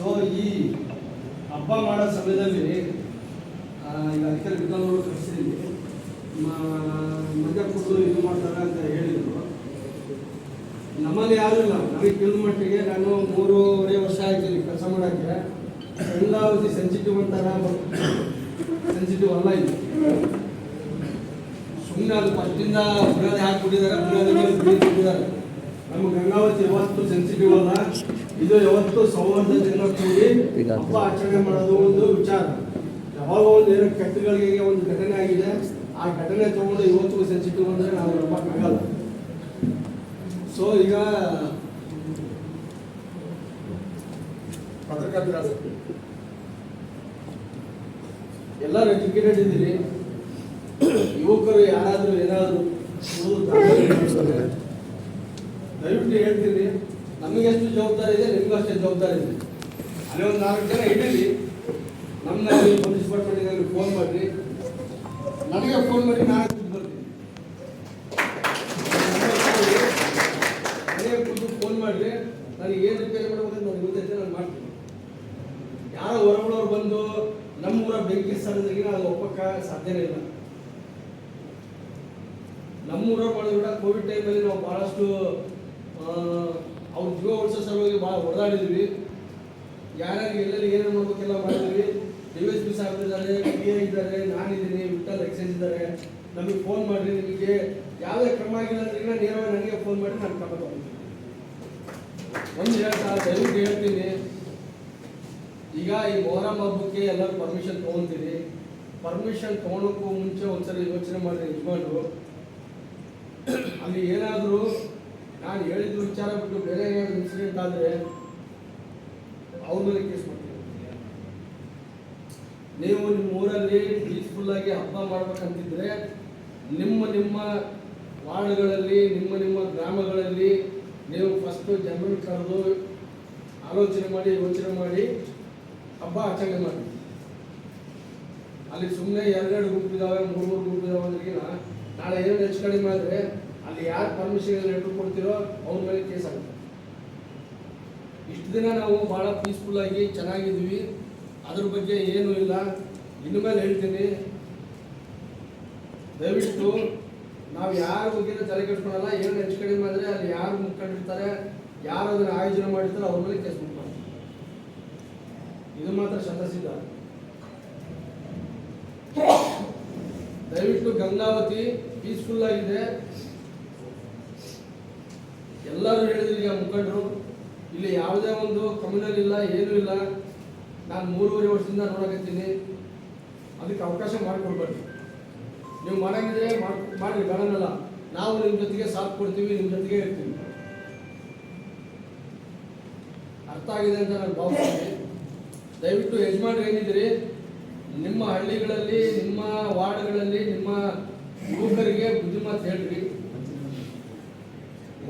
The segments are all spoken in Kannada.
ಸೊ ಈ ಹಬ್ಬ ಮಾಡೋ ಸಮಯದಲ್ಲಿ ಈಗ ಅದಕ್ಕೆ ವಿಧಾನವರು ಕಳಿಸಿದ್ದೀವಿ ಮಧ್ಯ ಕೊಟ್ಟು ಇದು ಮಾಡ್ತಾರೆ ಅಂತ ಹೇಳಿದರು. ನಮ್ಮಲ್ಲಿ ಯಾರೂ ಇಲ್ಲ. ನನಗೆ ತಿಳಿದ ಮಟ್ಟಿಗೆ ನಾನು ಮೂರುವರೆ ವರ್ಷ ಆಯ್ತೀನಿ ಕೆಲಸ ಮಾಡೋಕ್ಕೆ. ಗಂಗಾವತಿ ಸೆನ್ಸಿಟಿವ್ ಅಂತಾರ ಸೆನ್ಸಿಟಿವ್ ಅಲ್ಲ ಇದು ಸುಮ್ಮನೆ ಅದು ಫಸ್ಟಿಂದ ಬುರಾದಿ ಹಾಕ್ಬಿಟ್ಟಿದ್ದಾರೆ ಮೇಲೆ ಬಿಟ್ಟಿದ್ದಾರೆ ನಮ್ಮ ಗಂಗಾವತಿ ಯಾವತ್ತು ಸೆನ್ಸಿಟಿವ್ ಅಲ್ಲ. ಇದು ಯಾವತ್ತು ಸೌಹಾರ್ದತೆಯಿಂದ ಕೂಡಿ ಹಬ್ಬ ಆಚರಣೆ ಮಾಡೋದು ಒಂದು ವಿಚಾರ. ಯಾವಾಗ ಒಂದು ಏನೋ ಕೆಟ್ಟಗಳಿಗೆ ಒಂದು ಘಟನೆ ಆಗಿದೆ ಆ ಘಟನೆ ತಗೊಂಡು ಇವತ್ತು ಸೆನ್ಸಿಟಿವ್ ಅಂದ್ರೆ ನಾವು ನಂಬಕ್ಕಾಗಲ್ಲ ಸೊ ಈಗ ಪತ್ರಕರ್ತರ ಎಲ್ಲರೂ ಎಜುಕೇಟೆಡ್ ಇದ್ದೀರಿ ಯುವಕರು ಯಾರಾದರೂ ಏನಾದರೂ ದಯವಿಟ್ಟು ಹೇಳ್ತೀನಿ. ನಮಗೆ ಎಷ್ಟು ಜವಾಬ್ದಾರಿ ಇದೆ, ನಿಮಗೂ ಅಷ್ಟೇ ಜವಾಬ್ದಾರಿ ಇದೆ. ಅಲ್ಲಿ ಒಂದು ನಾಲ್ಕು ಜನ ಇಡೀ ನಮ್ಮ ಪೊಲೀಸ್ ಡಿಪಾರ್ಟ್ಮೆಂಟಿನಲ್ಲಿ ಫೋನ್ ಮಾಡಿರಿ. ನನಗೆ ಫೋನ್ ಮಾಡಿ ನಾನು ಬರ್ತೀನಿ ನನಗೆ ಫೋನ್ ಮಾಡಿರಿ. ನನಗೆ ಏನು ರಿಪೇರಿ ಮಾಡ್ಬೇಕಂತ ನನಗೆ ಗೊತ್ತೈತೆ ನಾನು ಮಾಡ್ತೀನಿ. ಯಾರೋ ಹೊರಗಳವ್ರು ಬಂದು ನಮ್ಮೂರ ಬೆಂಕಿ ಸ್ಥಳದಲ್ಲಿ ಅಲ್ಲಿ ಒಪ್ಪಕ್ಕೆ ಸಾಧ್ಯನೇ ಇಲ್ಲ. ನಮ್ಮೂರವ್ರು ಮಾಡಿದ್ರು ಕೂಡ ಕೋವಿಡ್ ಟೈಮಲ್ಲಿ ನಾವು ಭಾಳಷ್ಟು ಅವ್ರ ಜೀವ ಉಳಿಸೋ ಸಲುವಾಗಿ ಭಾಳ ಹೊಡೆದಾಡಿದ್ವಿ. ಯಾರ್ಯಾರು ಎಲ್ಲೆಲ್ಲಿ ಏನೇನು ಮಾಡ್ಬೇಕೆಲ್ಲ ಮಾಡಿದ್ವಿ. ಡಿ ಎಸ್ ಪಿ ಸಾಹೇಬ್ ಇದ್ದಾರೆ ಎ ಇದ್ದಾರೆ, ನಾನಿದ್ದೀನಿ ವಿಠಲ್ ಎಕ್ಸೈಸ್ ಇದ್ದಾರೆ. ನಮಗೆ ಫೋನ್ ಮಾಡಿರಿ, ನಿಮಗೆ ಯಾವುದೇ ಕ್ರಮ ಆಗಿಲ್ಲ ಅಂದ್ರೆ ನೇರವಾಗಿ ನನಗೆ ಫೋನ್ ಮಾಡಿ ನಾನು ಕ್ರಮ ತಗೊಂತೀನಿ. ಒಂದು ಹೇಳ್ತಾ ದಯವಿಟ್ಟು ಹೇಳ್ತೀನಿ. ಈಗ ಈ ಮೊಹರಂ ಹಬ್ಬಕ್ಕೆ ಎಲ್ಲರೂ ಪರ್ಮಿಷನ್ ತೊಗೊಂತೀರಿ ಪರ್ಮಿಷನ್ ತೊಗೊಳಕ್ಕೂ ಮುಂಚೆ ಒಂದ್ಸರಿ ಯೋಚನೆ ಮಾಡಿ ಯಜಮಾನ್ರು. ಅಲ್ಲಿ ಏನಾದರೂ ನಾನು ಹೇಳಿದ ವಿಚಾರ ಬಿಟ್ಟು ಬೇರೆ ಏನಾದ್ರು ಇನ್ಸಿಡೆಂಟ್ ಆದರೆ ಅವ್ರ ಮೇಲೆ ಕೇಸ್ ಮಾಡ್ತೀನಿ. ನೀವು ನಿಮ್ಮ ಊರಲ್ಲಿ ಪೀಸ್ಫುಲ್ ಆಗಿ ಹಬ್ಬ ಮಾಡ್ಬೇಕಂತಿದ್ರೆ ನಿಮ್ಮ ನಿಮ್ಮ ವಾರ್ಡ್ಗಳಲ್ಲಿ, ನಿಮ್ಮ ನಿಮ್ಮ ಗ್ರಾಮಗಳಲ್ಲಿ ನೀವು ಫಸ್ಟು ಜನರನ್ನು ಕರೆದು ಆಲೋಚನೆ ಮಾಡಿ, ಯೋಚನೆ ಮಾಡಿ ಹಬ್ಬ ಆಚರಣೆ ಮಾಡಿ. ಅಲ್ಲಿ ಸುಮ್ಮನೆ ಎರಡೆರಡು ಗ್ರೂಪ್ ಇದಾವೆ ಮೂರು ಮೂರು ಗ್ರೂಪ್ ಇದಾವೆ ನಾಳೆ ಏನು ಹೆಚ್ಚು ಕಡಿಮೆ ಆದರೆ ಅಲ್ಲಿ ಯಾರು ಪರ್ಮಿಷನ್ ಲೆಟರ್ ಕೊಡ್ತೀರೋ ಅವ್ರ ಮೇಲೆ ಕೇಸ್ ಆಗುತ್ತೆ. ಇಷ್ಟು ದಿನ ನಾವು ಭಾಳ ಪೀಸ್ಫುಲ್ ಆಗಿ ಚೆನ್ನಾಗಿದ್ವಿ ಅದ್ರ ಬಗ್ಗೆ ಏನೂ ಇಲ್ಲ. ಇನ್ನು ಮೇಲೆ ಹೇಳ್ತೀನಿ. ದಯವಿಟ್ಟು ನಾವು ಯಾರ ಬಗ್ಗೆ ತಲೆ ಏನು ಹೆಚ್ಚು ಕಡಿಮೆ ಆದರೆ ಅಲ್ಲಿ ಯಾರು ಮುಖಂಡಿರ್ತಾರೆ, ಯಾರು ಅದನ್ನು ಆಯೋಜನೆ ಮಾಡಿರ್ತಾರೆ ಅವ್ರ ಮೇಲೆ ಕೇಸ್ ಮಾಡ್ತಾರೆ ಇದು ಮಾತ್ರ ಶತಸಿದ್ಧ ದಯವಿಟ್ಟು ಗಂಗಾವತಿ ಪೀಸ್ಫುಲ್ ಆಗಿದೆ. ಎಲ್ಲರೂ ಹೇಳಿದ್ರು ಈಗ ಮುಖಂಡರು, ಇಲ್ಲಿ ಯಾವುದೇ ಒಂದು ಕಮ್ಯುನಲ್ ಇಲ್ಲ ಏನೂ ಇಲ್ಲ. ನಾನು ಮೂರುವರೆ ವರ್ಷದಿಂದ ನೋಡಕತ್ತೀನಿ. ಅದಕ್ಕೆ ಅವಕಾಶ ಮಾಡಿಕೊಡ್ಬಾರ್ದು. ನೀವು ಮಾಡಂಗಿದ್ರೆ ಮಾಡಿ ಬೇಡನಲ್ಲ. ನಾವು ನಿಮ್ಮ ಜೊತೆಗೆ ಸಾಥ್ ಕೊಡ್ತೀವಿ ನಿಮ್ಮ ಜೊತೆಗೆ ಇರ್ತೀವಿ. ಅರ್ಥ ಆಗಿದೆ ಅಂತ ನಾನು ಭಾವಿಸ್ತೀನಿ ದಯವಿಟ್ಟು ಯಜಮಾನ್ರು ಏನಿದ್ದೀರಿ, ನಿಮ್ಮ ಹಳ್ಳಿಗಳಲ್ಲಿ, ನಿಮ್ಮ ವಾರ್ಡ್ಗಳಲ್ಲಿ, ನಿಮ್ಮ ಯುವಕರಿಗೆ ಬುದ್ಧಿಮಾತು ಹೇಳ್ರಿ.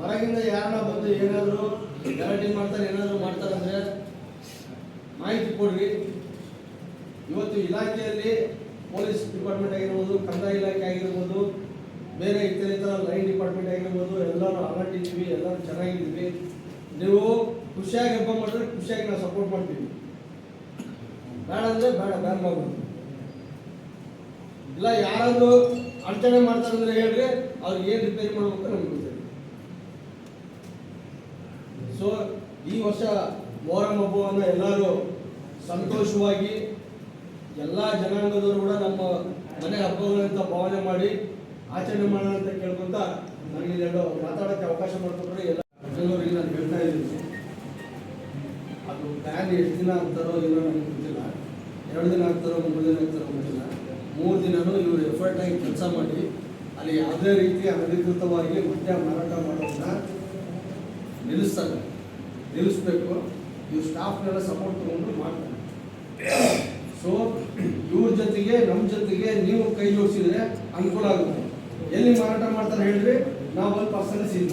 ಹೊರಗಿಂದ ಯಾರನ್ನ ಬಂದು ಏನಾದರೂ ಗಲಾಟೆ ಮಾಡ್ತಾರೆ, ಏನಾದರೂ ಮಾಡ್ತಾರೆ ಅಂದ್ರೆ ಮಾಹಿತಿ ಕೊಡ್ರಿ. ಇವತ್ತು ಇಲಾಖೆಯಲ್ಲಿ ಪೊಲೀಸ್ ಡಿಪಾರ್ಟ್ಮೆಂಟ್ ಆಗಿರ್ಬೋದು, ಕಂದಾಯ ಇಲಾಖೆ ಆಗಿರ್ಬೋದು, ಬೇರೆ ಇತರ ಇತರ ಲೈನ್ ಡಿಪಾರ್ಟ್ಮೆಂಟ್ ಆಗಿರ್ಬೋದು, ಎಲ್ಲರೂ ಅಲರ್ಟ್ ಇದ್ದೀವಿ ಎಲ್ಲರೂ ಚೆನ್ನಾಗಿದ್ದೀವಿ ನೀವು ಖುಷಿಯಾಗಿ ಹಬ್ಬ ಮಾಡಿದ್ರೆ ಖುಷಿಯಾಗಿ ನಾವು ಸಪೋರ್ಟ್ ಮಾಡ್ತೀವಿ. ಬೇಡ ಅಂದರೆ ಬೇಡ ಬ್ಯಾನ್ ಮಾಡ್ಬೋದು ಇಲ್ಲ, ಯಾರಾದರೂ ಅಡಚಣೆ ಮಾಡ್ತಾರೆ ಅಂದ್ರೆ ಹೇಳ್ರಿ, ಅವ್ರಿಗೆ ಏನು ರಿಪೇರಿ ಮಾಡ್ಬೇಕು ನಮ್ಗೆ ಸೊ ಈ ವರ್ಷ ಮೊಹರಂ ಹಬ್ಬವನ್ನು ಎಲ್ಲರೂ ಸಂತೋಷವಾಗಿ ಎಲ್ಲ ಜನಾಂಗದವರು ಕೂಡ ನಮ್ಮ ಮನೆ ಹಬ್ಬಗಳಂತ ಭಾವನೆ ಮಾಡಿ ಆಚರಣೆ ಮಾಡೋಣ ಅಂತ ಕೇಳ್ಕೊಂತ ನನಗೆ ಎರಡು ಮಾತಾಡೋಕ್ಕೆ ಅವಕಾಶ ಮಾಡಿಕೊಟ್ರೆ ಎಲ್ಲ ಜನವರಿಗೆ ನಾನು ಹೇಳ್ತಾ ಇದ್ದೀನಿ. ಅದು ಬ್ಯಾನ್ ಎಷ್ಟು ದಿನ ಆಗ್ತಾರೋ ಇಲ್ಲ ನನಗೆ ಗೊತ್ತಿಲ್ಲ. ಎರಡು ದಿನ ಆಗ್ತಾರೋ ಮೂರು ದಿನ ಆಗ್ತಾರೋ ಗೊತ್ತಿಲ್ಲ. ಮೂರು ದಿನವೂ ಇವರು ಎಫರ್ಟ್ ಆಗಿ ಕೆಲಸ ಮಾಡಿ ಅಲ್ಲಿ ಯಾವುದೇ ರೀತಿ ಅನಧಿಕೃತವಾಗಿ ಮದ್ಯ ಮಾರಾಟ ಮಾಡೋದನ್ನ ನಿಲ್ಲಿಸ್ತಾರೆ. ನಿಲ್ಲಿಸ್ಬೇಕು. ಇವ್ರು ಸ್ಟಾಫ್ನೆಲ್ಲ ಸಪೋರ್ಟ್ ತಗೊಂಡು ಮಾಡ್ತಾರೆ. ಸೊ ಇವ್ರ ಜೊತೆಗೆ ನಮ್ಮ ಜೊತೆಗೆ ನೀವು ಕೈ ಜೋಡಿಸಿದ್ರೆ ಅನುಕೂಲ ಆಗುತ್ತೆ. ಎಲ್ಲಿ ಮಾರಾಟ ಮಾಡ್ತಾರೆ ಹೇಳ್ರಿ? ನಾವು ಒಂದು ಪರ್ಸನ್ ಸೀಲ್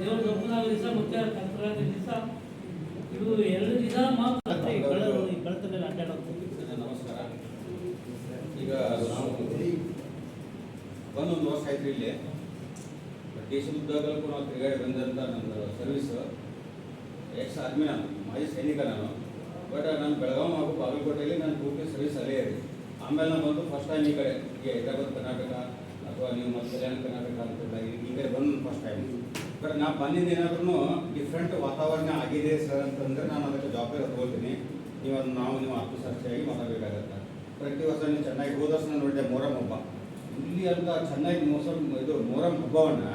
ದೇವ್ರ ದಿವಸ. ಮತ್ತೆ ಸಂಕ್ರಾಂತಿ ದಿವಸ ಇದು ಎರಡು ದಿವಸ ಮಾತ್ರ ಬಂದು ಒಂದು ವರ್ಷ ಆಯ್ತು ಇಲ್ಲಿ ದೇಶದ ಉದ್ಯೋಗಕ್ಕೂ ನಾವು ತಿರುಗಾಡಿ ಬಂದಂಥ ನಮ್ಮದು ಸರ್ವಿಸ್ ಎಕ್ಸ್ ಆರ್ಮಿ ನಾನು ಮಾಜಿ ಸೈನಿಕ ನಾನು. ಬಟ್ ನಾನು ಬೆಳಗಾವಿ ಹಾಗೂ ಬಾಗಲಕೋಟೆಯಲ್ಲಿ ನಾನು ಪೂರ್ತಿ ಸರ್ವಿಸ್ ಅಲ್ಲೇ ಇದೆ ಆಮೇಲೆ ನಾನು ಬಂದು ಫಸ್ಟ್ ಟೈಮ್ ಈ ಕಡೆ ಈಗ ಹೈದರಾಬಾದ್ ಕರ್ನಾಟಕ ಅಥವಾ ನೀವು ಮತ್ತು ಕಲ್ಯಾಣ ಕರ್ನಾಟಕ ಅಂತ ಈ ಕಡೆ ಬಂದು ಫಸ್ಟ್ ಟೈಮ್ ಬಟ್ ನಾ ಬಂದಿದ್ದು ಏನಾದ್ರೂ ಡಿಫ್ರೆಂಟ್ ವಾತಾವರಣ ಆಗಿದೆ ಸರ್ ಅಂತಂದರೆ ನಾನು ಅದಕ್ಕೆ ಜವಾಬ್ದಾರಿ ತಗೊಳ್ತೀನಿ ನೀವು ಅದನ್ನು ನಾವು ನೀವು ಆತ್ಮಸಾಕ್ಷಿಯಾಗಿ ಮಾತಾಡಬೇಕಾಗತ್ತೆ. ಪ್ರತಿ ವರ್ಷ ನೀವು ಚೆನ್ನಾಗಿ ಹೋದ ನೋಡಿದೆ ಮೊರಂ ಹಬ್ಬ. ಇಲ್ಲಿ ಅಂತ ಚೆನ್ನಾಗಿ ಮೋಸ, ಇದು ಮೊರಂ ಹಬ್ಬವನ್ನು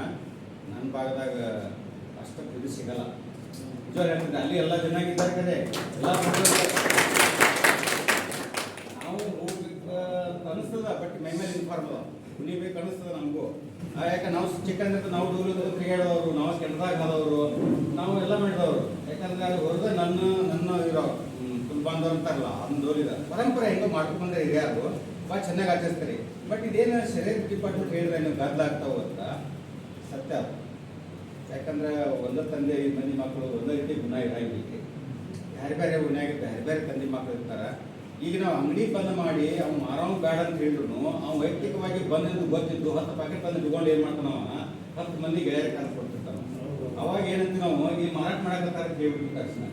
ನನ್ನ ಭಾಗದಾಗ ಅಷ್ಟು ಇದು ಸಿಗಲ್ಲ. ನಿಜವಾಗ ಹೇಳ್ತೀನಿ, ಅಲ್ಲಿ ಎಲ್ಲ ಚೆನ್ನಾಗಿದ್ದಾರೆ ಕಡೆ ಎಲ್ಲ ನಾವು ಹೋಗ್ಬೇಕು ಅಂತ ಅನಿಸ್ತದ ಬಟ್ ಮೈ ಮೇಲೆ ಇನ್ಫಾರ್ಮ್ ಅದ ಕುಣಿಬೇಕು ಅನಿಸ್ತದ ನಮಗೂ. ಯಾಕಂದ್ರೆ ಯಾಕೆ ನಾವು ಚಿಕ್ಕಂದ್ರೆ ನಾವು ಡೂಲು ತಿರುಗಾಡೋರು ನಾವು ಕೆನದಾಗ ಆದವರು ನಾವು ಎಲ್ಲ ಮಾಡಿದವರು. ಯಾಕಂದ್ರೆ ಅಲ್ಲಿ ಹೊರಗೆ ನನ್ನ ನನ್ನ ಇರೋ ತುಲ್ ಬಾಂಧವ್ರು ಅಂತಾರಲ್ಲ ಅದನ್ನ ಡೋಲಿದ ಪರಂಪರೆ ಹೆಂಗೋ ಮಾಡ್ಕೊಂಡ್ರೆ ಹಿರಿಯರು ಭಾಳ ಚೆನ್ನಾಗಿ ಆಚರಿಸ್ತಾರೆ. ಬಟ್ ಇದೇನು ಶರೀರ ಡಿಪಾರ್ಟ್ಮೆಂಟ್ ಹೇಳಿದ್ರೆ ಏನು ಗದ್ದಲ ಅಂತ? ಸತ್ಯ ಅದು. ಯಾಕಂದ್ರೆ ಒಂದೇ ತಂದೆ ಐದು ಮಂದಿ ಮಕ್ಕಳು ಒಂದೇ ರೀತಿ ಗುಣ ಇರಂಗಿಲ್ಲ ಬೇರೆ ಬೇರೆ ಗುಣ್ಯಾಗ ಬೇರೆ ಬೇರೆ ತಂದೆ ಮಕ್ಕಳು ಇರ್ತಾರ. ಈಗ ನಾವು ಅಂಗಡಿ ಬಂದ್ ಮಾಡಿ ಅವ್ನು ಮಾರೋನ್ ಬೇಡ ಅಂತ ಹೇಳಿದ್ರು ಅವ್ನು ವೈಯಕ್ತಿಕವಾಗಿ ಬಂದಿದ್ದು ಗೊತ್ತಿದ್ದು ಹತ್ತು ಪ್ಯಾಕೆಟ್ ಬಂದು ಇಟ್ಕೊಂಡು ಏನ್ ಮಾಡ್ತಾನವ ಹತ್ತು ಮಂದಿ ಗೆಳೆಯರ ಕಾಸು ಕೊಡ್ತಿರ್ತಾನ ಅವಾಗ ಏನಂತ ನಾವು ಈ ಮಾರಾಟ ಮಾಡಕತ್ತಾರ ಅಂತ ತಕ್ಷಣ.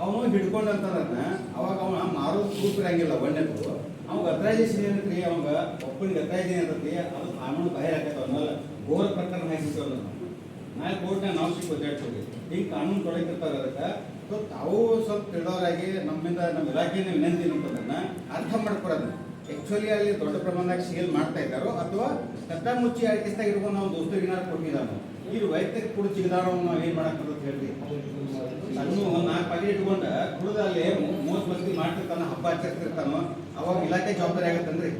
ಅವನು ಹಿಡ್ಕೊಂಡಂತದನ್ನ ಅವಾಗ ಅವನ ಮಾರೋದು ಸೂಪರ್ ಆಗಿಲ್ಲ ಒಂದನೇದು ಅವಾಗ ಅತ್ರೈಜೇಷನ್ ಏನಂತ್ರಿ? ಅವಾಗ ಒಪ್ಪನಿಗೆ ಅತ್ರೈಜೇನ್ ಇರ್ತೈತಿ ಅದು ಕಾನೂನು ಬಾಹಿರ ಆಗತ್ತ ಅವನ್ನೆಲ್ಲ ಘೋರ ಪ್ರಕರಣ ಹಾಕಿರ್ತೇವೆ ನಾವು ನಾಳೆ ಕೋರ್ಟ್ನ ನಾವು ಸಿಕ್ಕ ಒದ್ದಾಡ್ತೀವಿ ಹಿಂಗೆ ಕಾನೂನು ತೊಡಗಿರ್ತಾರೆ ಅದಕ್ಕೆ ಸೊ ತಾವು ಸ್ವಲ್ಪ ತಿಳಿದವರಾಗಿ ನಮ್ಮಿಂದ ನಮ್ಮ ಇಲಾಖೆಯಿಂದ ವಿನಂತಿ ಅನ್ನೋದನ್ನ ಅರ್ಥ ಮಾಡ್ಕೊಡೋದು ಆ್ಯಕ್ಚುಲಿ ಅಲ್ಲಿ ದೊಡ್ಡ ಪ್ರಮಾಣದಾಗ ಸೇಲ್ ಮಾಡ್ತಾ ಇದ್ದಾರೋ ಅಥವಾ ಕತ್ತ ಮುಚ್ಚಿ ಅಡ್ಕಿಸ್ದಾಗ ಇಟ್ಕೊಂಡು ನಾವು ದೋಸ್ತರಿಗೆ ಏನಾರು ಕೊಟ್ಟಿದ್ದಾನೋ. ಇದು ವೈಯಕ್ತಿಕ ಕುಡಿದು ಚಿಗದಾರೋ ನಾವು ಏನು ಮಾಡಕ್ಕಂತ ಹೇಳಿ ಅದನ್ನು ಒಂದು ನಾಲ್ಕು ಪ್ಯಾಕೆಟ್ ಇಟ್ಕೊಂಡು ಕುಡಿದ ಅಲ್ಲಿ ಮೂವತ್ತು ಮಂದಿ ಮಾಡ್ತಿರ್ತಾನ, ಹಬ್ಬ ಆಚರಿಸ್ತಿರ್ತಾನೋ, ಅವಾಗ ಇಲಾಖೆ ಜವಾಬ್ದಾರಿ ಆಗತ್ತನ್ರಿ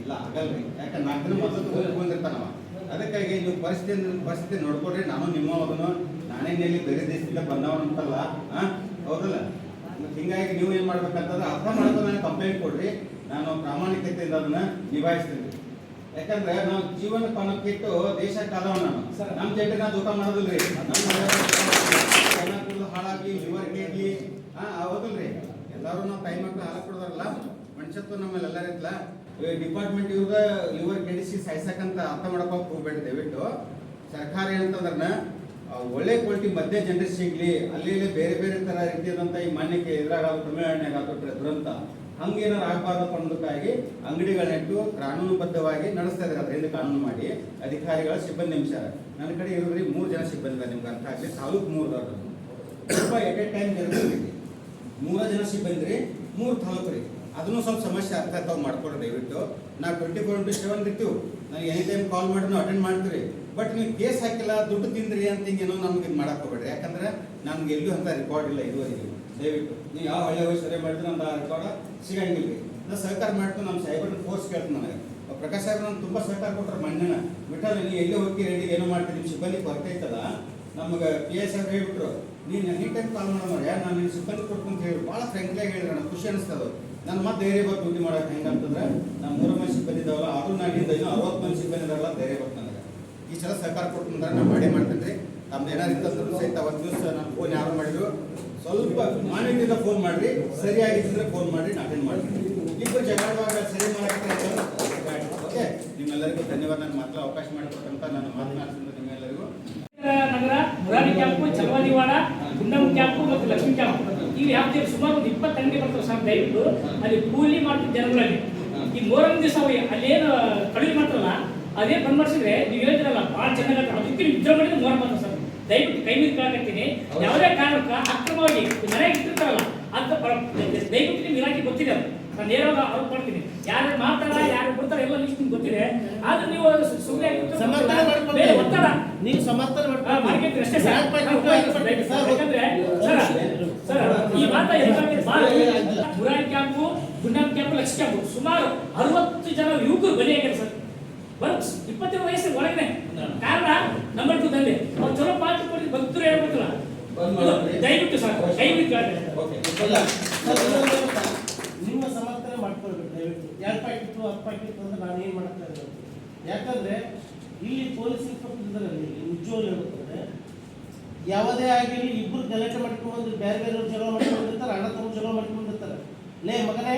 ಇಲ್ಲ, ಆಗಲ್ರಿ. ಯಾಕಂದ್ರೆ ನಾಲ್ಕು ದಿನ ಮೊದಲು ಬಂದಿರ್ತಾನವ ಅದಕ್ಕಾಗಿ ನೀವು ಪರಿಸ್ಥಿತಿ ಪರಿಸ್ಥಿತಿ ನೋಡ್ಕೊಡ್ರಿ ನಾನು ನಿಮ್ಮ ಅವನು ನಾನೇ ಇಲ್ಲಿ ಬೇರೆ ದೇಶದಿಂದ ಬಂದವನು ಅಂತಲ್ಲ ಹೌದಲ್ಲ? ಹಿಂಗಾಗಿ ನೀವು ಏನು ಮಾಡ್ಬೇಕಂತಂದ್ರೆ ಅರ್ಥ ಮಾಡ್ಕೊಂಡು ನನಗೆ ಕಂಪ್ಲೇಂಟ್ ಕೊಡ್ರಿ. ನಾನು ಪ್ರಾಮಾಣಿಕತೆಯಿಂದ ಅದನ್ನ ನಿಭಾಯಿಸ್ತೀನಿ. ಯಾಕಂದ್ರೆ ನಾವು ಜೀವನ ಪಣಕ್ಕಿಟ್ಟು ದೇಶ ಕಾದವ ನಾನು. ನಮ್ಮ ಜೊತೆ ನಾ ಊಟ ಮಾಡೋದಿಲ್ರಿ. ನಮ್ಮ ಹಾಳಾಗಿ ಲಿವರ್ ಕೇಳಿ ಹಾ ಹೌದಲ್ರಿ. ಎಲ್ಲರೂ ನಾವು ಟೈಮ್ ಹಾಕಿ ಹಾಲು ಕೊಡೋದಾರಲ್ಲ? ಮನುಷ್ಯತ್ವ ನಮ್ಮಲ್ಲಿ ಎಲ್ಲರೂ ಇತ್ತಲ್ಲ ಡಿಪಾರ್ಟ್ಮೆಂಟ್ ಇವ್ರ ಇವ್ರ ಕೆಡಿಸಿ ಸಾಯ್ಸಕ್ಕಂತ ಅರ್ಥ ಮಾಡ್ಕೊಂಡ್ ಹೋಗ್ಬೇಡ ದಯವಿಟ್ಟು. ಸರ್ಕಾರ ಏನಂತಂದ್ರೆ ಒಳ್ಳೆ ಕ್ವಾಲಿಟಿ ಮಧ್ಯ ಜನರಿಗೆ ಸಿಗ್ಲಿ, ಅಲ್ಲಿ ಬೇರೆ ಬೇರೆ ತರ ರೀತಿಯಾದಂಥ ಈ ಮಾನ್ಯಕ್ಕೆ ಎದುರಾಗ ತಮಿಳುನಾಡಿನಾಗ ದುರಂತ. ಹಂಗೇನಾರು ಆಗಬಾರ್ದು ಅನ್ನೋದಕ್ಕಾಗಿ ಅಂಗಡಿಗಳನ್ನಿಟ್ಟು ಕಾನೂನುಬದ್ಧವಾಗಿ ನಡೆಸ್ತಾ ಇದ್ದಾರೆ ಅದರಿಂದ ಕಾನೂನು ಮಾಡಿ ಅಧಿಕಾರಿಗಳ ಸಿಬ್ಬಂದಿ ನಿಮಿಷ ನನ್ನ ಕಡೆ ಇರೋದ್ರಿ ಮೂರು ಜನ ಸಿಬ್ಬಂದಿ ಇದ್ದಾರೆ ನಿಮ್ಗೆ ಅರ್ಥ ಆಗಲಿ. ತಾಲೂಕು ಮೂರದವ್ರು ಸ್ವಲ್ಪ ಎಟ್ ಎ ಟೈಮ್ ಜನ ಮೂರ ಜನ ಸಿಬ್ಬಂದಿ ರೀ ಮೂರು ತಾಲೂಕು ರೀ ಅದನ್ನು ಸ್ವಲ್ಪ ಸಮಸ್ಯೆ ಅರ್ಥ ತಾವು ಮಾಡ್ಕೊಡ್ರಿ ದಯವಿಟ್ಟು. ನಾವು ಟ್ವೆಂಟಿ ಫೋರ್ ಇಂಟು ಸೆವೆನ್ ಇರ್ತೀವಿ ನಾವು ಎನಿ ಟೈಮ್ ಕಾಲ್ ಮಾಡಿದ್ರು ಅಟೆಂಡ್ ಮಾಡ್ತೀರಿ. ಬಟ್ ನೀವು ಕೇಸ್ ಹಾಕಿಲ್ಲ, ದುಡ್ಡು ತಿಂದ್ರಿ ಅಂತ ಹಿಂಗೇನೋ ನಮ್ಗೆ ಇದು ಮಾಡಕ್ಕೆ ಹೋಗ್ಬೇಡ್ರಿ. ಯಾಕಂದ್ರೆ ನಮ್ಗೆ ಎಲ್ಲೂ ಅಂತ ರೆಕಾರ್ಡ್ ಇಲ್ಲ ಇದುವರೆಗೆ. ದಯವಿಟ್ಟು. ನೀವು ಯಾವ ಹಳ್ಳಿ ಹೋಗಿ ಸರಿ ಮಾಡಿದ್ರೆ ಅಂತ ರೆಕಾರ್ಡ್ ಸಿಗಂಗಿಲ್ಲ. ರೀ ನಾ ಸಹಕಾರ ಮಾಡ್ತೀನಿ ನಮ್ಮ ಸೈಬರ್ ಫೋರ್ಸ್ ಕೇಳ್ತೀನಿ ನನಗೆ ಪ್ರಕಾಶ್ ಸಾಹೇಬ್ರ ನಾನು ತುಂಬ ಸಹಕಾರ ಕೊಟ್ಟರು ಮಣ್ಣಿನ ಬಿಟ್ಟಲ್ಲ ನೀವು ಎಲ್ಲಿ ಹೋಗಿ ರೆಡಿ ಏನೋ ಮಾಡ್ತೀರಿ, ನಿಮ್ಮ ಸಿಬ್ಬಂದಿ ಕೊರತೆ ನಮಗೆ ಪಿ ಎಸ್ ಆರ್ ಹೇಳ್ಬಿಟ್ರು, ನೀನು ಎನಿ ಟೈಮ್ ಕಾಲ್ ಮಾಡೋಣ ಯಾರು ನಾನು ನಿನ್ನ ಸಿಬ್ಬಂದಿ ಅಂತ ಹೇಳಿ. ಭಾಳ ಫ್ರೆಂಕ್ಲಿಯಾಗಿ ಹೇಳಿದ್ರೆ ನನಗೆ ಖುಷಿ ಅನಿಸ್ತದೆ ನಾನು ಮತ್ತೆ ಧೈರ್ಯ ಬಗ್ಗೆ ಡ್ಯೂಟಿ ಮಾಡಕ್ಕೆ ಹೆಂಗಂತಂದ್ರೆ ನಮ್ಮ ಮೂರು ಮಂದಿ ಸಿಬ್ಬಂದಿ ಇದಾವಲ್ಲ ಆದ್ರೂ ನಾನು ಹಿಂದೆ ಇನ್ನೂ ಅರವತ್ತು ಮಂದಿ ಸಿಬ್ಬಂದಿ ಇದಾರಲ್ಲ ಧೈರ್ಯ ಬರ್ತು ನನಗೆ. ಈ ಸಲ ಸಹಕಾರ ಕೊಟ್ಟಂದ್ರೆ ನಾನು ಮಾಡೇ ಮಾಡ್ತೀನಿ ರೀ. ನಮ್ದು ಏನಾರು ಸಹಿತ ಅವತ್ತು ದಿವಸ ನಾನು ಫೋನ್ ಯಾರು ಮಾಡಿದ್ರು. ಸ್ವಲ್ಪ ಮಾನ್ಯತೆಯಿಂದ ಫೋನ್ ಮಾಡ್ರಿ ಸರಿಯಾಗಿದ್ದರೆ ಫೋನ್ ಮಾಡಿ ನಾನು ಅಟೆಂಡ್ ಮಾಡ್ತೀನಿ. ಇಬ್ಬರು ಜಗಳವಾಗ ಸರಿ ಮಾಡಕ್ಕೆ ಓಕೆ ನಿಮ್ಮೆಲ್ಲರಿಗೂ ಧನ್ಯವಾದ. ನನ್ನ ಮಾತ್ರ ಅವಕಾಶ ಮಾಡಿಕೊಟ್ಟಂತ ನಾನು ಮಾತನಾಡ್ತೀನಿ ನಿಮ್ಮೆಲ್ಲರಿಗೂ. ನಗರ, ಮುರಾರಿ ಕ್ಯಾಂಪು ಚಲವಾದಿವಾಡ ಗುಂಡಮ್ ಕ್ಯಾಂಪು ಮತ್ತು ಲಕ್ಷ್ಮೀ ಕ್ಯಾಂಪು. ಈ ದಿವಸ ಸುಮಾರು ಒಂದು ಇಪ್ಪತ್ತು ಅಂಗಡಿ ಬರ್ತವೆ ಸರ್ ದಯವಿಟ್ಟು ಅಲ್ಲಿ ಕೂಲಿ ಮಾಡ್ತಿದ್ದ ಜನಗಳಲ್ಲಿ. ಈ ಮೂರನೇ ದಿವಸ ಅಲ್ಲೇನು ಕಡಿಮೆ ಮಾಡ್ತಾರಲ್ಲ ಅದೇ ಬಂದ್ ಮಾಡಿಸಿದ್ರೆ ನೀವು ಹೇಳ್ತಿರಲ್ಲ ಭಾಳ ಚೆನ್ನಾಗಿ ಅದಕ್ಕೆ ಇದ್ರ ಮೂರ ಮಾಡ್ತಾರೆ ಸರ್. ದಯವಿಟ್ಟು ಕೈ ಮೀರಿ ಕೇಳಕತ್ತೀನಿ. ಯಾವುದೇ ಕಾರಣಕ್ಕ ಅಕ್ರಮವಾಗಿ ಮನೆಗೆ ಇಟ್ಟಿರ್ತಾರಲ್ಲ ಅಂತ ದಯವಿಟ್ಟು ನಿಮ್ಗೆ ಇಲಾಖೆ ಗೊತ್ತಿದೆ ಅದು. ನಾನು ನೇರವಾಗಿ ಆರೋಪ ಮಾಡ್ತೀನಿ. ಯಾರು ಮಾತಾಡ ಯಾರು ಬಿಡ್ತಾರೆ ಎಲ್ಲ ಲಿಸ್ಟ್ ನಿಮ್ಗೆ ಗೊತ್ತಿದೆ. ಆದ್ರೆ ನೀವು ಸುಮ್ಮನೆ ಒತ್ತಡ. ನೀವು ಸಮರ್ಥನೆ ಅಷ್ಟೇ ಸರ್. ಯಾಕಂದ್ರೆ ಸರ್, ಸರ್, ಈ ಮಾತ ಮುರಾರಿ ಕ್ಯಾಂಪು ಗುಂಡಂ ಕ್ಯಾಂಪು ಲಕ್ಷ ಕ್ಯಾಂಪು. ಸುಮಾರು ಅರವತ್ತು ಜನ ಯುವಕರು ಬಲಿಯಾಗ್ಯಾರ ಸರ್. ಬರ್ ಇಪ್ಪತ್ತೇಳು ವಯಸ್ಸಿನ ಒಳಗನೆ ಕಾರಣ ನಂಬರ್ ಟು ತಂದೆ ಅವ್ರು ಚಲೋ ಪಾಠ ಕೊಡಿ ಭಕ್ತರು ಹೇಳ್ಬೇಕಲ್ಲ. ದಯವಿಟ್ಟು ಸರ್ ಕೈ ಬಿಟ್ಟು ಓಕೆ. ಇಲ್ಲ. ಸರ್, ಇನ್ನೊಂದು ಗೊತ್ತಾ? ನಿಮ್ಮ ಸಮರ್ಥನೆ ಮಾಡ್ಕೊಳ್ಬೇಕು ದಯವಿಟ್ಟು. ಎರಡು ಇತ್ತು ಹತ್ತು ಪ್ಯಾಕೆಟ್ ಅಂದ್ರೆ ನಾನು ಏನು ಮಾಡ್ತಾ ಇರೋದು? ಯಾಕಂದ್ರೆ ಇಲ್ಲಿ ಪೊಲೀಸ್ ಇನ್ಸ್ಪೆಕ್ಟರ್ ಇದ್ದಾರೆ ಇಲ್ಲಿ ನಿಜವಾಗ್ಲು ಹೇಳ್ಬೇಕಂದ್ರೆ ಯಾವುದೇ ಆಗಿರಲಿ ಇಬ್ರು ಗಲಾಟೆ ಮಾಡ್ಕೊಂಡು ಬೇರೆ ಬೇರೆ ಜಗಳ ಮಾಡ್ಕೊಂಡಿರ್ತಾರೆ ಅಣ್ಣ ತಮ್ಮ ಜಗಳ ಮಾಡ್ಕೊಂಡಿರ್ತಾರೆ ಲೇ ಮಗನೇ.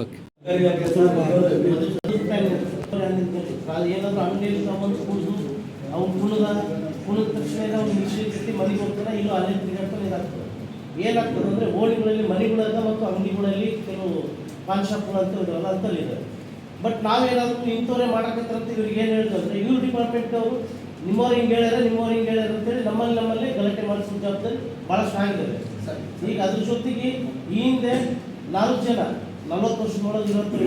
ಓಕೆ ಏನಾದ್ರು ಅಂಗಡಿಯಲ್ಲಿ ತಗೊಂಡು ಕುಡಿದು ಅವ್ನು ಕುಣಿದ ಕುಣದ ತಕ್ಷಣ ಅವ್ನು ಜೊತೆ ಮನೆಗೆ ಹೋಗ್ತಾನೆ ಇಲ್ಲೂ ಅಲ್ಲೇ ತಿರುಗಾಡ್ತಾನೆ ಇದಾಗ್ತದೆ. ಏನಾಗ್ತದೆ ಅಂದರೆ ಓಣಿಗಳಲ್ಲಿ ಮನೆಗಳಾಗ ಮತ್ತು ಅಂಗಡಿಗಳಲ್ಲಿ ಕೆಲವು ಪಾನ್ ಶಾಪ್ಗಳು ಅಂತ ಇದಾವಲ್ಲ ಅಂತಲ್ಲಿ ಇದಾವೆ. ಬಟ್ ನಾವೇನಾದ್ರು ಇಂಥವ್ರೆ ಮಾಡಕತ್ತಂತ ಇವ್ರಿಗೆ ಏನು ಹೇಳ್ತಾರೆ ಇವ್ರ ಡಿಪಾರ್ಟ್ಮೆಂಟ್ ಅವರು ನಿಮ್ಮವ್ರು ಹಿಂಗೆ ಹೇಳ್ಯಾರ ನಿಮ್ಮವ್ರು ಹಿಂಗೆ ಹೇಳ್ಯಾರ ಅಂತೇಳಿ ನಮ್ಮಲ್ಲಿ ನಮ್ಮಲ್ಲಿ ಗಲಾಟೆ ಮಾಡಿಸೋ ಜವಾಬ್ದಾರಿ ಭಾಳ ಸ್ಟ್ರಾಂಗ್ ಇದೆ. ಈಗ ಅದ್ರ ಜೊತೆಗೆ ಈ ಹಿಂದೆ ನಾಲ್ಕು ಜನ ನಲವತ್ತು ವರ್ಷದೊಳಗೆ ಇರೋದು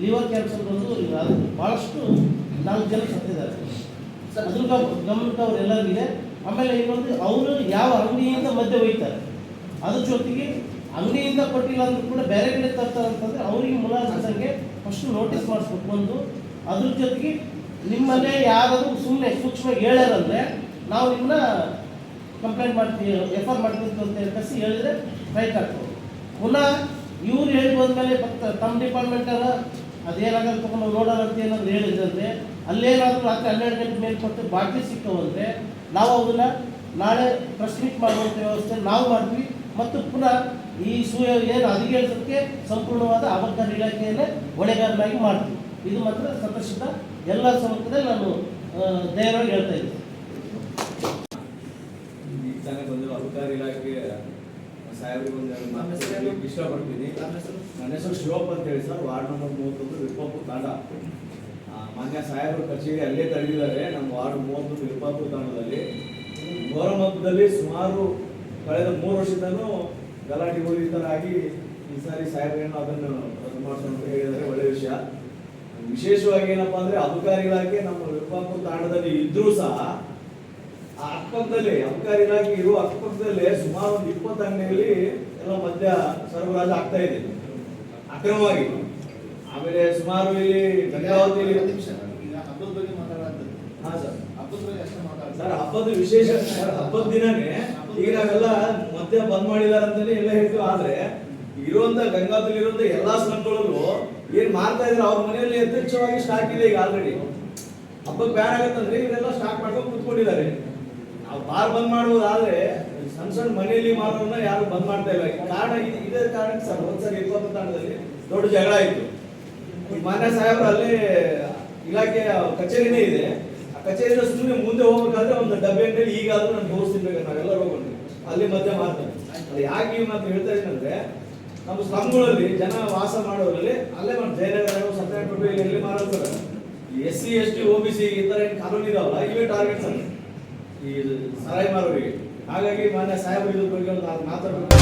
ಲಿವರ್ ಕ್ಯಾನ್ಸರ್ ಬಂದು ಈಗ ಭಾಳಷ್ಟು ನಾಲ್ಕು ಜನ ಸತ್ತಿದ್ದಾರೆ. ಅದ್ರ ಗಮ- ಗಮನಕ್ಕೆ ಅವ್ರು ಎಲ್ಲರಿಗಿದೆ ಆಮೇಲೆ ಇನ್ನೊಂದು ಅವರು ಯಾವ ಅಂಗಡಿಯಿಂದ ಮಧ್ಯೆ ಒಯ್ತಾರೆ. ಅದ್ರ ಜೊತೆಗೆ ಅಂಗಡಿಯಿಂದ ಕೊಟ್ಟಿಲ್ಲ ಅಂದ್ರೂ ಕೂಡ ಬೇರೆ ಕಡೆ ತರ್ತಾರೆ ಅಂತಂದ್ರೆ ಅವರಿಗೆ ಮುಲಾಜಿಸಂಗೆ ಫಸ್ಟ್ ನೋಟಿಸ್ ಮಾಡಿಸ್ಬೇಕು ಒಂದು. ಅದ್ರ ಜೊತೆಗೆ ನಿಮ್ಮಲ್ಲೇ ಯಾರಾದರೂ ಸುಮ್ಮನೆ ಸೂಕ್ಷ್ಮವಾಗಿ ಹೇಳ್ಯಾರಂದ್ರೆ ನಾವು ನಿಮ್ಮನ್ನ ಕಂಪ್ಲೇಂಟ್ ಮಾಡ್ತೀವಿ ಎಫ್ ಆರ್ ಮಾಡ್ತೀವಿ ಅಂತ ಕಸಿ ಹೇಳಿದ್ರೆ ರೈಟ್ ಆಗ್ತದೆ. ಪುನಃ ಇವ್ರು ಹೇಳಿ ಬಂದಮೇಲೆ ತಮ್ಮ ಡಿಪಾರ್ಟ್ಮೆಂಟ್ ಅಲ್ಲ ಅದೇನಾಗಲ್ಲ ತಗೊಂಡು ನೋಡೋಣ ಅಂತ ಏನಾದ್ರು ಹೇಳಿದ್ರಂತೆ ಅಲ್ಲೇನಾದ್ರೂ ರಾತ್ರಿ ಹನ್ನೆರಡು ಗಂಟೆ ಮೇಲೆ ಕೊಟ್ಟು ಬಾಕಿ ಸಿಕ್ಕವಂದ್ರೆ ನಾವು ಅದನ್ನ ನಾಳೆ ಪ್ರೆಸ್ ಮೀಟ್ ಮಾಡುವಂಥ ವ್ಯವಸ್ಥೆ ನಾವು ಮಾಡ್ತೀವಿ ಮತ್ತು ಪುನಃ ಈ ಸು ಏನು ಅಧಿಕಾರಕ್ಕೆ ಸಂಪೂರ್ಣವಾದ ಅಬಕಾರಿ ಇಲಾಖೆಯನ್ನೇ ಹೊಣೆಗಾರನಾಗಿ ಮಾಡ್ತೀವಿ. ಇದು ಮಾತ್ರ ಸತಸಿದ್ಧ ಎಲ್ಲ ಸಮಯದಲ್ಲಿ ನಾನು ಧೈರ್ಯವಾಗಿ ಹೇಳ್ತಾ ಇದ್ದೀನಿ. ಬಂದಿರೋ ಅಧಿಕಾರಿ ಇಲಾಖೆ ಸಾಹೇಬ್ರಿಗೆ ಒಂದು ಇಷ್ಟಪಡ್ತೀನಿ. ನನ್ನ ಹೆಸರು ಶಿವಪ್ಪ ಅಂತ ಹೇಳಿ ಸರ್ ವಾರ್ಡ್ ನಂಬರ್ ಮೂವತ್ತೊಂದು ವಿರುಪಾಪುರ ತಾಂಡ. ಆ, ಮಾನ್ಯ ಸಾಹೇಬರ ಕಚೇರಿ ಅಲ್ಲೇ ತಡೆದಿದ್ದಾರೆ ನಮ್ಮ ವಾರ್ಡ್ ಮೂವತ್ತೊಂದು ವಿರುಪಾಪುರ ತಾಂಡದಲ್ಲಿ. ಹಬ್ಬದಲ್ಲಿ ಸುಮಾರು ಕಳೆದ ಮೂರು ವರ್ಷದಿಂದನೂ ಗಲಾಟೆಗಳು ಈ ಥರ ಆಗಿ ಈ ಸಾರಿ ಸಾಹೇಬ್ರೇನು ಅದನ್ನು ಅಂತ ಹೇಳಿದರೆ ಒಳ್ಳೆಯ ವಿಷಯ. ವಿಶೇಷವಾಗಿ ಏನಪ್ಪಾ ಅಂದ್ರೆ ಅಬಕಾರಿ ಇಲಾಖೆ ನಮ್ಮ ವಿರುಪಾಪುರ ತಾಣದಲ್ಲಿ ಇದ್ರೂ ಸಹ ಆ ಅಕ್ಕಪಕ್ಕದಲ್ಲಿ ಅಬಕಾರಿ ಇಲಾಖೆ ಇರುವ ಅಕ್ಕಪಕ್ಕದಲ್ಲೇ ಸುಮಾರು ಒಂದು ಇಪ್ಪತ್ತು ಅಂಗಡಿಯಲ್ಲಿ ಎಲ್ಲ ಮದ್ಯ ಸರಬರಾಜು ಆಗ್ತಾ ಇದೆ. ಅಕ್ರಮವಾಗಿ. ಆಮೇಲೆ ಸುಮಾರು ಇಲ್ಲಿ ಹಾ ಸರ್. ಸರ್ ಹಬ್ಬದ ವಿಶೇಷ ಸರ್ ಹಬ್ಬದ ದಿನನೇ ಈಗ ನಾವೆಲ್ಲ ಮದ್ಯ ಬಂದ್ ಮಾಡಿದಾರೆ ಅಂತಲೇ ಎಲ್ಲ ಹೇಳ್ತೀವಿ. ಆದ್ರೆ ಇರುವಂತ ಗಂಗಾದಲ್ಲಿ ಇರುವಂತ ಎಲ್ಲಾ ಸ್ಲಮ್ಗಳಲ್ಲೂ ಏನ್ ಮಾಡ್ತಾ ಇದ್ರೆ, ಅವ್ರ ಮನೆಯಲ್ಲಿ ಯಥೇಚ್ಛವಾಗಿ ಸ್ಟಾಕ್ ಇದೆ ಈಗ ಆಲ್ರೆಡಿ ಹಬ್ಬಕ್ಕೆ ಬ್ಯಾನ್ ಆಗತ್ತಂದ್ರೆ ಇವರೆಲ್ಲ ಸ್ಟಾಕ್ ಮಾಡ್ಕೊಂಡು ಕುತ್ಕೊಂಡಿದ್ದಾರೆ. ನಾವು ಬಾರ್ ಬಂದ್ ಮಾಡುವುದಾದ್ರೆ ಸಣ್ಣ ಸಣ್ಣ ಮನೆಯಲ್ಲಿ ಮಾಡೋದನ್ನ ಯಾರು ಬಂದ್ ಮಾಡ್ತಾ ಇಲ್ಲ. ಕಾರಣ ಇದ್- ಕಾರಣಕ್ಕೆ ಸರ್, ಒಂದ್ಸರಿ ಇಪ್ಪತ್ತು ತಾಣದಲ್ಲಿ ದೊಡ್ಡ ಜಗಳ ಆಯ್ತು. ಮಾನ್ಯ ಸಾಹೇಬ್ರ ಅಲ್ಲಿ ಇಲಾಖೆಯ ಕಚೇರಿನೇ ಇದೆ. ಆ ಕಚೇರಿಯಿಂದ ಸುಮ್ಮನೆ ಮುಂದೆ ಹೋಗ್ಬೇಕಾದ್ರೆ ಒಂದು ಡಬ್ಬೆ ಅಂಗಡಿ ಈಗಾದ್ರೂ ನಾನು ತೋರಿಸ್ತಿರ್ಬೇಕು ನಾವೆಲ್ಲರೂ ಹೋಗ್ಕೊಂಡು ಅಲ್ಲಿ ಮಧ್ಯ ಮಾಡ್ತಾರೆ ಅದು ಯಾಕೆ ಈ ಮಾತು ಹೇಳ್ತಾ ಇದ್ದೀನಂದ್ರೆ ನಮ್ಮ ಸ್ಲಮ್ಗಳಲ್ಲಿ ಜನ ವಾಸ ಮಾಡೋದ್ರಲ್ಲಿ ಅಲ್ಲೇ ಮಾಡಿ ಜಯನಗರ ಇಲ್ಲಿ ಎಲ್ಲಿ ಮಾರೋದು S C, S T O B C ಈ ಥರ ಏನ್ ಕಾನೂನು ಇದಾವಲ್ಲ, ಇವೇ ಟಾರ್ಗೆಟ್ಸ್ ಅಂತ ಈ ಸಾರಾಯಿ ಮಾರೋರಿಗೆ ಹಾಗಾಗಿ ಮಾನ್ಯ ಸಾಹೇಬರು ಇದ್ರ ಬಗ್ಗೆ ನಾಲ್ಕು ಮಾತಾಡ್ಬೇಕು.